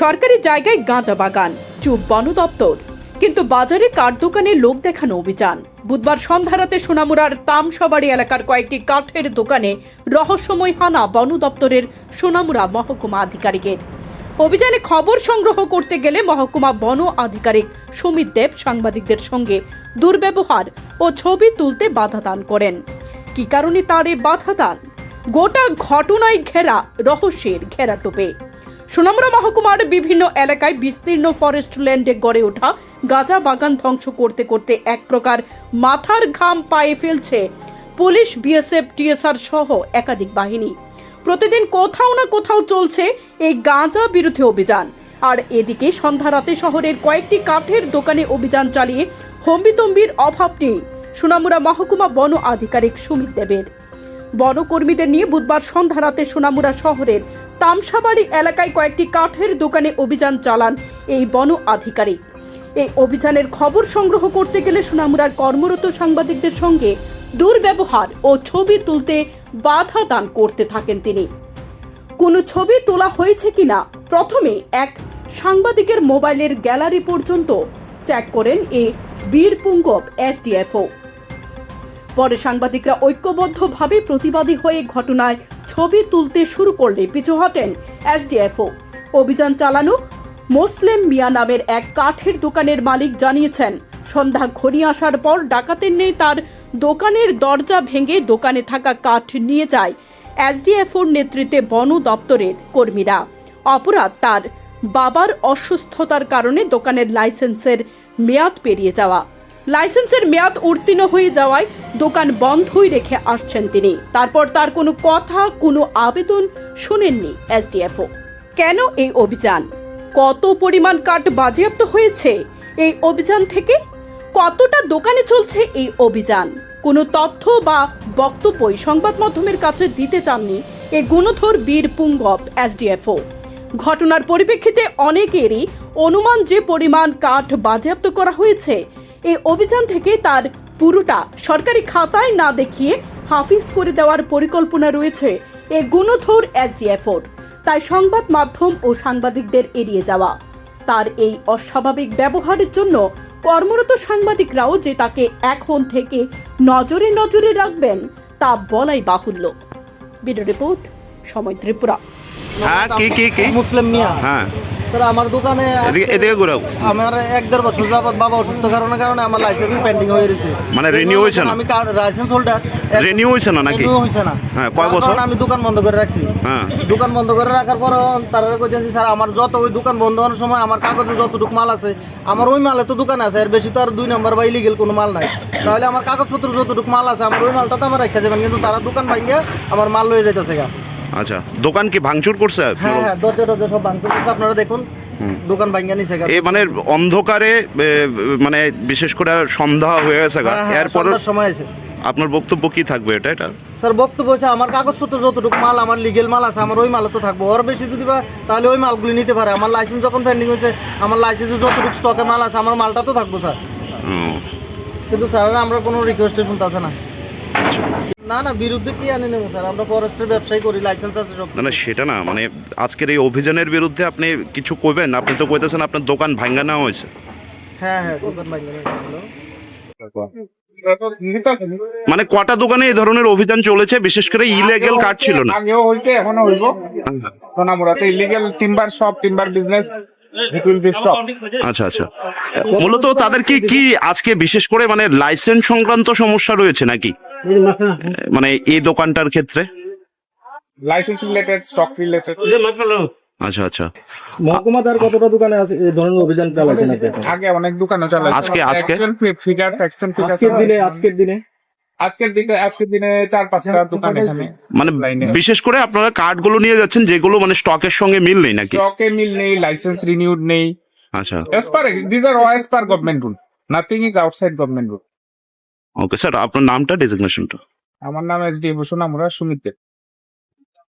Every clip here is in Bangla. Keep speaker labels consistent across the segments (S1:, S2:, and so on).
S1: সরকারি জায়গায় গাঁজা বাগান, চুপ বন দপ্তর। কিন্তু বাজারে কাঠ দোকানে লোক দেখানো অভিযান। বুধবার সন্ধ্যা রাতে সোনামুড়ার তামসবাড়ি এলাকার কয়েকটি কাঠের দোকানে রহস্যময় হানা বন দপ্তরের সোনামুড়া মহকুমা আধিকারিকের। অভিযানে খবর সংগ্রহ করতে গেলে মহকুমা বন আধিকারিক সুমিত দেব সাংবাদিকদের সঙ্গে দুর্ব্যবহার ও ছবি তুলতে বাধা দান করেন। কি কারণে তার এ বাধা দান? গোটা ঘটনায় ঘেরা রহস্যের ঘেরাটোপে সোনামুড়া মহকুমার বিভিন্ন এলাকায় বিস্তীর্ণ ফরেস্ট ল্যান্ডে গড়ে ওঠা গাঁজা বাগান ধ্বংস করতে করতে এক প্রকার মাথার ঘাম পায়ে ফেলছে পুলিশ, বিএসএফ, টিএসআর সহ একাধিক বাহিনী। প্রতিদিন কোথাও না কোথাও চলছে এই গাঁজা বিরুদ্ধে অভিযান। আর এদিকে সন্ধ্যা রাতে শহরের কয়েকটি কাঠের দোকানে অভিযান চালিয়ে হম্বিতম্বির অভাব নেই সোনামুড়া মহকুমা বন আধিকারিক সুমিত দেবের। বনকর্মীদের নিয়ে বুধবার সন্ধ্যা রাতে সোনামুড়া শহরের তামসাবাড়ি এলাকায় কয়েকটি কাঠের দোকানে অভিযান চালান এই বন আধিকারিক। এই অভিযানের খবর সংগ্রহ করতে গেলে সোনামুড়ার কর্মরত সাংবাদিকদের সঙ্গে দুর্ব্যবহার ও ছবি তুলতে বাধা দান করতে থাকেন তিনি। কোনো ছবি তোলা হয়েছে কিনা? প্রথমে এক সাংবাদিকের মোবাইলের গ্যালারি পর্যন্ত চেক করেন এ বীরপুঙ্গব এসডিএফও পরে সাংবাদিকরা ঐক্যবদ্ধভাবে প্রতিবাদী হয়ে ঘটনায় ছবি তুলতে শুরু করলে পিছু হটেন এসডিএফও। অভিযান চালানো মোসলেম মিয়া নামের এক কাঠের দোকানের মালিক জানিয়েছেন, সন্ধ্যা ঘনিয়ে আসার পর ডাকাতের নেই তার দোকানের দরজা ভেঙে দোকানে থাকা কাঠ নিয়ে যায় এসডিএফওর নেতৃত্বে বন দপ্তরের কর্মীরা। অপরাধ তার বাবার অসুস্থতার কারণে দোকানের লাইসেন্সের মেয়াদ পেরিয়ে যাওয়া। লাইসেন্সের মেয়াদ উত্তীর্ণ হয়ে যাওয়ায় দোকান বন্ধই রেখে আসছেন তিনি। তারপর তার কোনো কথা, কোনো আবেদন শুনেননি এসডিএফও। কেন এই অভিযান? কত পরিমাণ কাঠ বাজেয়াপ্ত হয়েছে এই অভিযান থেকে? কতটা দোকানে চলছে এই অভিযান? কোনো তথ্য বা বক্তব্যই সংবাদ মাধ্যমের কাছে দিতে চাননি এই গুণধর বীর পুঙ্গব এসডিএফও। ঘটনার পরিপ্রেক্ষিতে অনেকেরই অনুমান যে পরিমাণ কাঠ বাজেয়াপ্ত করা হয়েছে এই অভিযান থেকে তার পুরোটা সরকারি খাতায় না দেখিয়ে হাফিজ করে দেওয়ার পরিকল্পনা রয়েছে এ গুণধর এসডিএফওর তাই সংবাদ মাধ্যম ও সাংবাদিকদের এড়িয়ে যাওয়া। তার এই অস্বাভাবিক ব্যবহারের জন্য কর্মরত সাংবাদিকরাও যে তাকে এখন থেকে নজরে নজরে রাখবেন তা বলাই বাহুল্য। ভিডিও রিপোর্ট সময় ত্রিপুরা।
S2: হ্যাঁ কি কি কি?
S3: মুসলিম মিয়া।
S2: হ্যাঁ।
S3: আমার দোকানে
S2: এদিকে এদিকে ঘুরাও।
S3: আমার এক দেড় বছর যাবত বাবা অসুস্থ কারণে কারণে আমার লাইসেন্স পেন্ডিং হয়ে রয়েছে।
S2: মানে renew হয়েছে না?
S3: আমি লাইসেন্স হোল্ডার
S2: Renew হয়েছে না নাকি?
S3: হয়েছে না।
S2: হ্যাঁ, কয় বছর?
S3: আমি দোকান বন্ধ করে রাখছি।
S2: হ্যাঁ।
S3: দোকান বন্ধ করে রাখার পর তারা কইতেছি স্যার আমার যত ওই দোকান বন্ধ হওয়ার সময় আমার কাগজে যতটুকু মাল আছে আমার ওই মালে তো দোকান আছে আর বেশি তো আর দুই নম্বর বা ইলিগেল কোনো মাল নাই। তাহলে আমার কাগজপত্র যতটুকু মাল আছে আমার ওই মালটা তো আমার রেখে যাবেন কিন্তু তারা দোকান ভাঙিয়ে আমার মাল লয়ে যাইতেছে গা।
S2: আচ্ছা দোকান কি ভাঙচুর করছে?
S3: হ্যাঁ হ্যাঁ দরজা টরজা সব ভাঙতে দিয়েছে, আপনারা দেখুন দোকান ভাঙিয়ে নিছে
S2: এ মানে অন্ধকারে মানে বিশেষ করে সন্ধ্যা হয়ে গেছে
S3: হ্যাঁ, হ্যাঁ,
S2: এরপর
S3: সময় আছে।
S2: আপনার বক্তব্য কি থাকবে এটা এটা?
S3: স্যার বক্তব্য হচ্ছে আমার কাগজপত্র যতটুকু মাল আমার লিগেল মাল আছে আমার ওই মাল তো থাকব। ওর বেশি যদি বা তাহলে ওই মালগুলি নিতে পারে। আমার লাইসেন্স যখন পেন্ডিং হয়েছে আমার লাইসেন্সে যতটুকু স্টকে মাল আছে আমার মালটা তো থাকব স্যার। কিন্তু স্যার আমরা কোনো রিকোয়েস্টে শুনতেছে না। না না বিরুদ্ধে কি আনি নেব স্যার? আমরা ফরেস্টের ব্যবসায়ী করি লাইসেন্স আছে সব।
S2: না না সেটা না মানে আজকের এই অভিযানের বিরুদ্ধে আপনি কিছু কইবেন? আপনি তো কইতেছেন আপনার দোকান ভাঙ্গা নেওয়া হয়েছে।
S3: হ্যাঁ হ্যাঁ দোকান
S2: মানে কটা দোকানে এই ধরনের অভিযান চলেছে? বিশেষ করে ইলেগাল কার্ড ছিল না।
S4: আগেও হয়েছে এখনও হইব। সোনামুড়াতে illegal timber shop timber business it will be stop
S2: আচ্ছা আচ্ছা। মূলত তাদের কি কি আজকে বিশেষ করে মানে লাইসেন্স সংক্রান্ত সমস্যা রয়েছে নাকি? মানে এই দোকানটার ক্ষেত্রে?
S4: লাইসেন্স রিলেটেড স্টক রিলেটেড
S2: আচ্ছা আচ্ছা।
S3: মহকুমা তার কতটা দোকানে আছে? এই ধরনের অভিযান চালাচ্ছেন আপনি
S4: আগে অনেক দোকানও চালাচ্ছে।
S2: আজকে- আজকে?
S4: ফিগার
S3: আজকের দিনে আজকের দিনে?
S4: আজকের দিনে আজকের দিনে চার পাঁচটা দোকান এখানে
S2: মানে বিশেষ করে আপনারা কার্ডগুলো নিয়ে যাচ্ছেন যেগুলো মানে স্টকের সঙ্গে মিল নেই নাকি?
S4: স্টকে মিল নেই লাইসেন্স রিনিউড নেই।
S2: আচ্ছা।
S4: এস পার দিস আর as per government rule. Nothing is outside government rule.
S2: Okay sir আপনার নামটা ডেজিগনেশনটা
S4: আমার নাম এস ডি আমরা সুমিত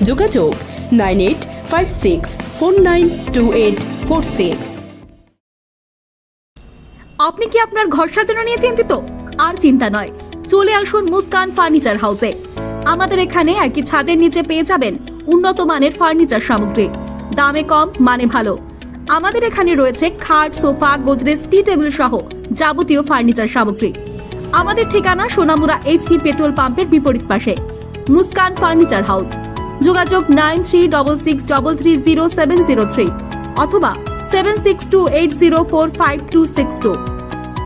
S1: যোগাযোগ nine eight five six four nine two eight four six.
S5: আপনি কি আপনার ঘর সাজানো নিয়ে চিন্তিত? আর চিন্তা নয়। চলে আসুন মুস্কান ফার্নিচার হাউসে। আমাদের এখানে একই ছাদের নিচে পেয়ে যাবেন উন্নত মানের ফার্নিচার সামগ্রী। দামে কম মানে ভালো। আমাদের এখানে রয়েছে খাট, সোফা, গোদরেজ, টি টেবিল সহ যাবতীয় ফার্নিচার সামগ্রী। আমাদের ঠিকানা সোনামুড়া এইচপি পেট্রোল পাম্পের বিপরীত পাশে। Muskan furniture house. যোগাযোগ nine six double three zero seven zero three অথবা seven six two eight zero four five two six two.